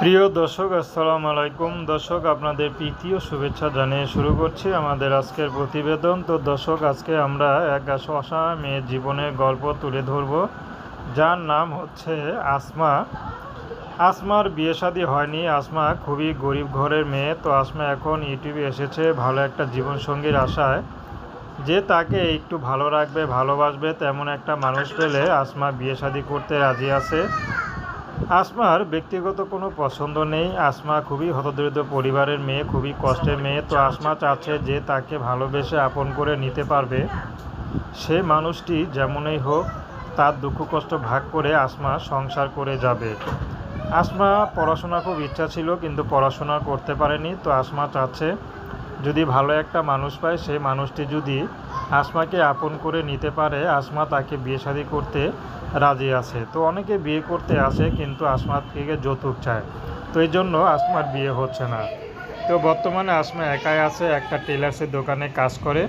প্রিয় দর্শক, আসসালামু আলাইকুম। দর্শক, আপনাদের প্রীতি ও শুভেচ্ছা জানিয়ে শুরু করছি আমাদের আজকের প্রতিবেদন। তো দর্শক, আজকে আমরা এক অসহায় মেয়ের জীবনের গল্প তুলে ধরব। যার নাম হচ্ছে আসমা। আসমার বিয়ে শাদী হয়নি। আসমা খুবই গরিব ঘরের মেয়ে। তো আসমা এখন ইউটিউবে এসেছে ভালো একটা জীবনসঙ্গীর আশায়। যে তাকে একটু ভালো রাখবে, ভালোবাসবে তেমন একটা মানুষ পেলে আসমা বিয়ে শাদী করতে রাজি আছে। আসমার ব্যক্তিগত কোনো পছন্দ নেই। আসমা খুবই হতদরিদ্র পরিবারের মেয়ে, খুবই কষ্টের মেয়ে। তো আসমা চাচ্ছে যে তাকে ভালোবেসে আপন করে নিতে পারবে। সে মানুষটি যেমনই হোক তার দুঃখ কষ্ট ভাগ করে আসমা সংসার করে যাবে। আসমা পড়াশোনা খুব ইচ্ছা ছিল কিন্তু পড়াশোনা করতে পারেনি। তো আসমা চাচ্ছে যদি ভালো একটা মানুষ পায়, সেই মানুষটি যদি আসমাকে আপন করে নিতে পারে, আসমা তাকে বিয়ে শাদী করতে রাজি আছে। তো অনেকে বিয়ে করতে আসে, কিন্তু আসমা থেকে যৌতুক চায়। তো এই জন্য আসমার বিয়ে হচ্ছে না। তো বর্তমানে আসমা একাই আছে, একটা টেলার্সের দোকানে কাজ করে।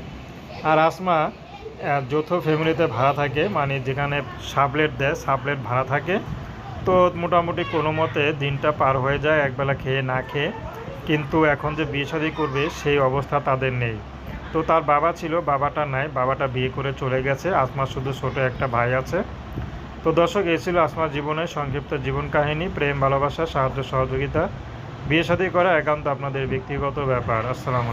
আর আসমা যৌথ ফ্যামিলিতে ভাড়া থাকে মানে যেখানে সাবলেট দেয়, সাবলেট ভাড়া থাকে। তো মোটামুটি কোনো মতে দিনটা পার হয়ে যায়, একবেলা খেয়ে না খেয়ে। কিন্তু এখন যে বিয়ে শাদী করবে, সেই অবস্থা তাদের নেই। তো তার বাবা ছিল, বাবাটা নাই, বাবাটা বিয়ে করে চলে গেছে। আসমার শুধু ছোটো একটা ভাই আছে। তো দর্শক, এই ছিল আসমার জীবনের সংক্ষিপ্ত জীবন কাহিনী, প্রেম, ভালোবাসা, সাহায্য, সহযোগিতা। বিয়ে শাদী করা একান্ত আপনাদের ব্যক্তিগত ব্যাপার। আসসালামু